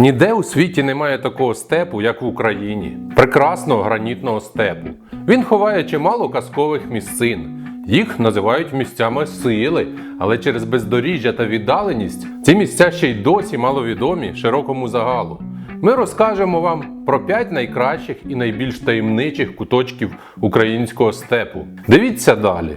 Ніде у світі немає такого степу, як в Україні, прекрасного гранітного степу. Він ховає чимало казкових місцин. Їх називають місцями сили, але через бездоріжжя та віддаленість ці місця ще й досі маловідомі широкому загалу. Ми розкажемо вам про 5 найкращих і найбільш таємничих куточків українського степу. Дивіться далі.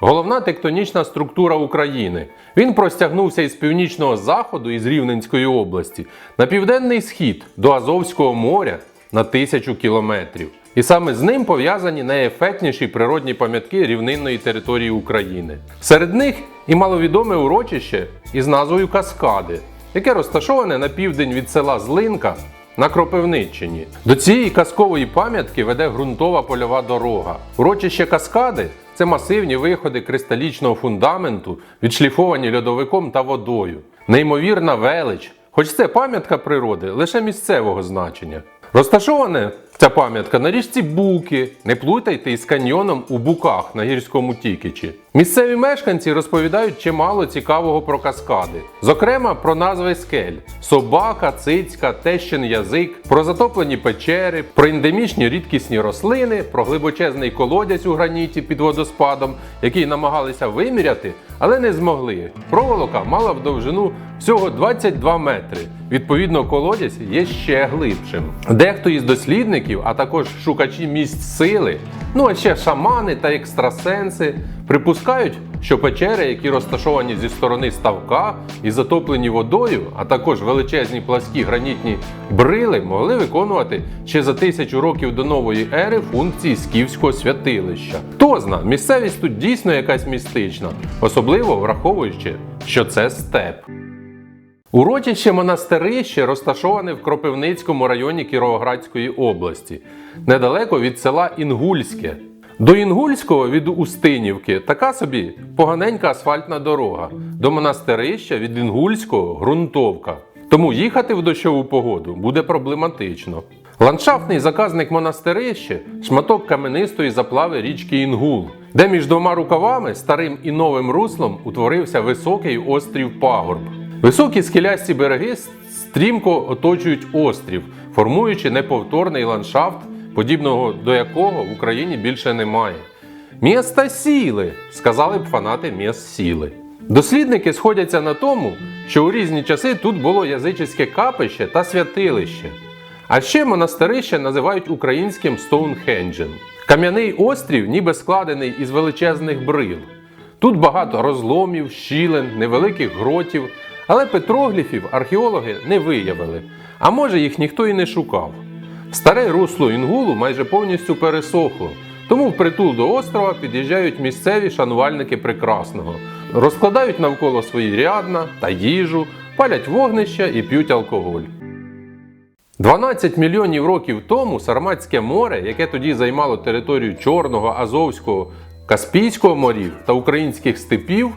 головна тектонічна структура України. Він простягнувся із північного заходу із Рівненської області на південний схід до Азовського моря на тисячу кілометрів. І саме з ним пов'язані найефектніші природні пам'ятки рівнинної території України. Серед них і маловідоме урочище із назвою Каскади, яке розташоване на південь від села Злинка на Кропивниччині. До цієї казкової пам'ятки веде ґрунтова польова дорога. Урочище Каскади це масивні виходи кристалічного фундаменту, відшліфовані льодовиком та водою. Неймовірна велич, хоч це пам'ятка природи лише місцевого значення. Розташоване ця пам'ятка на річці Буки. Не плутайте із каньйоном у Буках на гірському Тікічі. Місцеві мешканці розповідають чимало цікавого про каскади, зокрема про назви скель: собака, цицька, тещин язик, про затоплені печери, про ендемічні рідкісні рослини, про глибочезний колодязь у граніті під водоспадом, який намагалися виміряти, але не змогли. Проволока мала в довжину всього 22 метри. Відповідно, колодязь є ще глибшим. Дехто із дослідників, а також шукачі місць сили, ну а ще шамани та екстрасенси, припускають, що печери, які розташовані зі сторони ставка і затоплені водою, а також величезні пласкі гранітні брили, могли виконувати ще за тисячу років до нової ери функції скіфського святилища. Хто зна, місцевість тут дійсно якась містична, особливо враховуючи, що це степ. Урочище монастирище розташоване в Кропивницькому районі Кіровоградської області, недалеко від села Інгульське. До Інгульського від Устинівки така собі поганенька асфальтна дорога. До монастирища від Інгульського ґрунтовка. Тому їхати в дощову погоду буде проблематично. Ландшафтний заказник монастирище шматок каменистої заплави річки Інгул, де між двома рукавами, старим і новим руслом, утворився високий острів Пагорб. Високі скелясті береги стрімко оточують острів, формуючи неповторний ландшафт, подібного до якого в Україні більше немає. Міста сіли, сказали б фанати міст сіли. Дослідники сходяться на тому, що у різні часи тут було язичське капище та святилище. А ще монастирище називають українським Стоунхенджем. Кам'яний острів ніби складений із величезних брил. Тут багато розломів, щілин, невеликих гротів, але петрогліфів археологи не виявили, а може їх ніхто і не шукав. Старе русло Інгулу майже повністю пересохло, тому впритул до острова під'їжджають місцеві шанувальники прекрасного, розкладають навколо свої рядна та їжу, палять вогнища і п'ють алкоголь. 12 мільйонів років тому Сарматське море, яке тоді займало територію Чорного, Азовського, Каспійського морів та українських степів,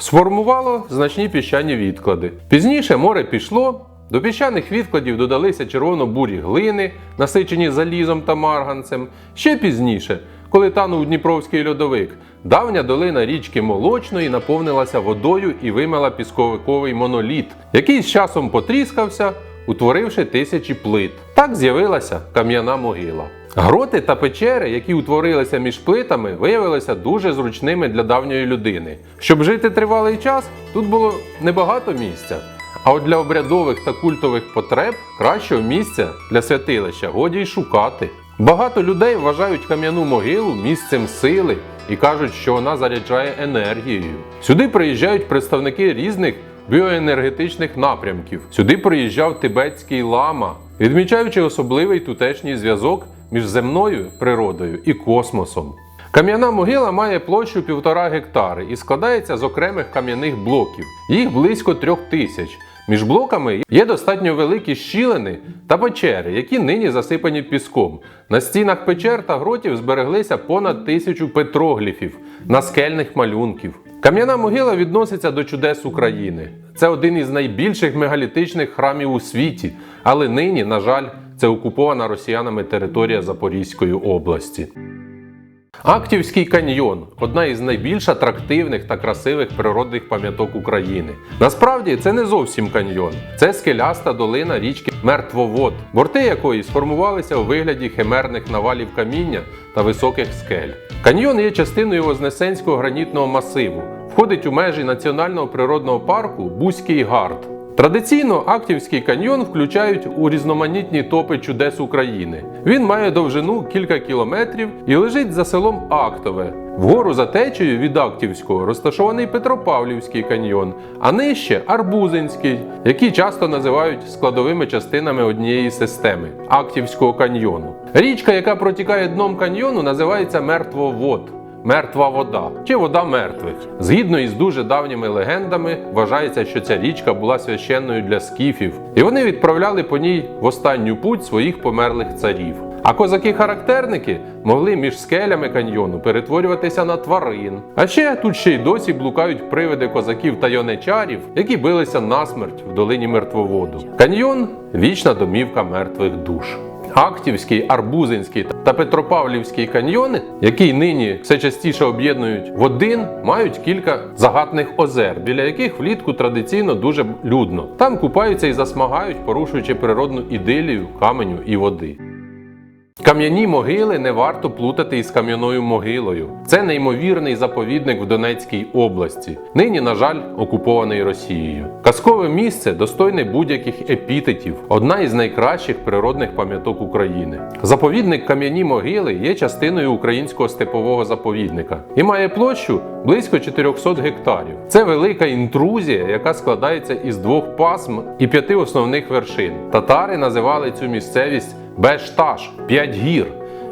сформувало значні піщані відклади. Пізніше море пішло, до піщаних відкладів додалися червоно-бурі глини, насичені залізом та марганцем. Ще пізніше, коли танув Дніпровський льодовик, давня долина річки Молочної наповнилася водою і вимила пісковиковий моноліт, який з часом потріскався, утворивши тисячі плит. Так з'явилася кам'яна могила. Гроти та печери, які утворилися між плитами, виявилися дуже зручними для давньої людини. Щоб жити тривалий час, тут було небагато місця. А от для обрядових та культових потреб кращого місця для святилища годі й шукати. Багато людей вважають кам'яну могилу місцем сили і кажуть, що вона заряджає енергією. Сюди приїжджають представники різних біоенергетичних напрямків. Сюди приїжджав тибетський лама, відмічаючи особливий тутешній зв'язок між земною природою і космосом. Кам'яна могила має площу 1,5 гектари і складається з окремих кам'яних блоків. Їх близько трьох тисяч. Між блоками є достатньо великі щілини та печери, які нині засипані піском. На стінах печер та гротів збереглися понад тисячу петрогліфів, наскельних малюнків. Кам'яна могила відноситься до чудес України. Це один із найбільших мегалітичних храмів у світі, але нині, на жаль, це окупована росіянами територія Запорізької області. Актівський каньйон одна із найбільш атрактивних та красивих природних пам'яток України. Насправді це не зовсім каньйон, це скеляста долина річки Мертвовод, борти якої сформувалися у вигляді химерних навалів каміння та високих скель. Каньйон є частиною Вознесенського гранітного масиву, входить у межі національного природного парку Бузький Гард. Традиційно Актівський каньйон включають у різноманітні топи чудес України. Він має довжину кілька кілометрів і лежить за селом Актове. Вгору за течею від Актівського розташований Петропавлівський каньйон, а нижче Арбузинський, який часто називають складовими частинами однієї системи Актівського каньйону. Річка, яка протікає дном каньйону, називається Мертвовод. Мертва вода чи вода мертвих. Згідно із дуже давніми легендами, вважається, що ця річка була священною для скіфів, і вони відправляли по ній в останню путь своїх померлих царів. А козаки-характерники могли між скелями каньйону перетворюватися на тварин. А ще тут ще й досі блукають привиди козаків та йонечарів, які билися насмерть в долині мертвоводу. Каньйон вічна домівка мертвих душ. Актівський, Арбузинський та Петропавлівський каньйони, які нині все частіше об'єднують в один, мають кілька загатних озер, біля яких влітку традиційно дуже людно. Там купаються і засмагають, порушуючи природну ідилію каменю і води. Кам'яні могили не варто плутати із кам'яною могилою. Це неймовірний заповідник в Донецькій області, нині, на жаль, окупований Росією. Казкове місце достойне будь-яких епітетів, одна із найкращих природних пам'яток України. Заповідник Кам'яні могили є частиною українського степового заповідника і має площу близько 400 гектарів. Це велика інтрузія, яка складається із двох пасм і п'яти основних вершин. Татари називали цю місцевість Бешташ 5 гір.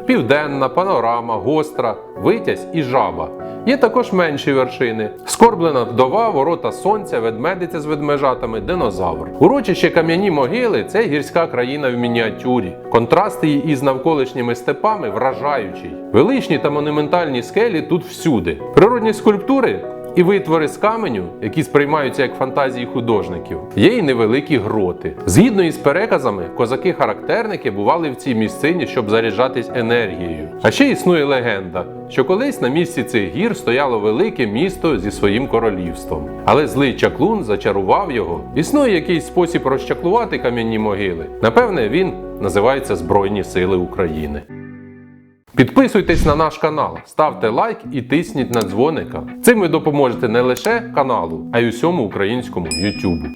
Південна, панорама, гостра, витязь і жаба. Є також менші вершини: скорблена вдова, ворота сонця, ведмедиця з ведмежатами, динозавр. Урочище кам'яні могили це гірська країна в мініатюрі. Контраст її із навколишніми степами вражаючий. Величні та монументальні скелі тут всюди. Природні скульптури і витвори з каменю, які сприймаються як фантазії художників, є й невеликі гроти. Згідно із переказами, козаки-характерники бували в цій місцині, щоб заряджатись енергією. А ще існує легенда, що колись на місці цих гір стояло велике місто зі своїм королівством. Але злий чаклун зачарував його. Існує якийсь спосіб розчаклувати кам'яні могили. Напевне, він називається Збройні Сили України. Підписуйтесь на наш канал, ставте лайк і тисніть на дзвоника. Цим ви допоможете не лише каналу, а й усьому українському YouTube.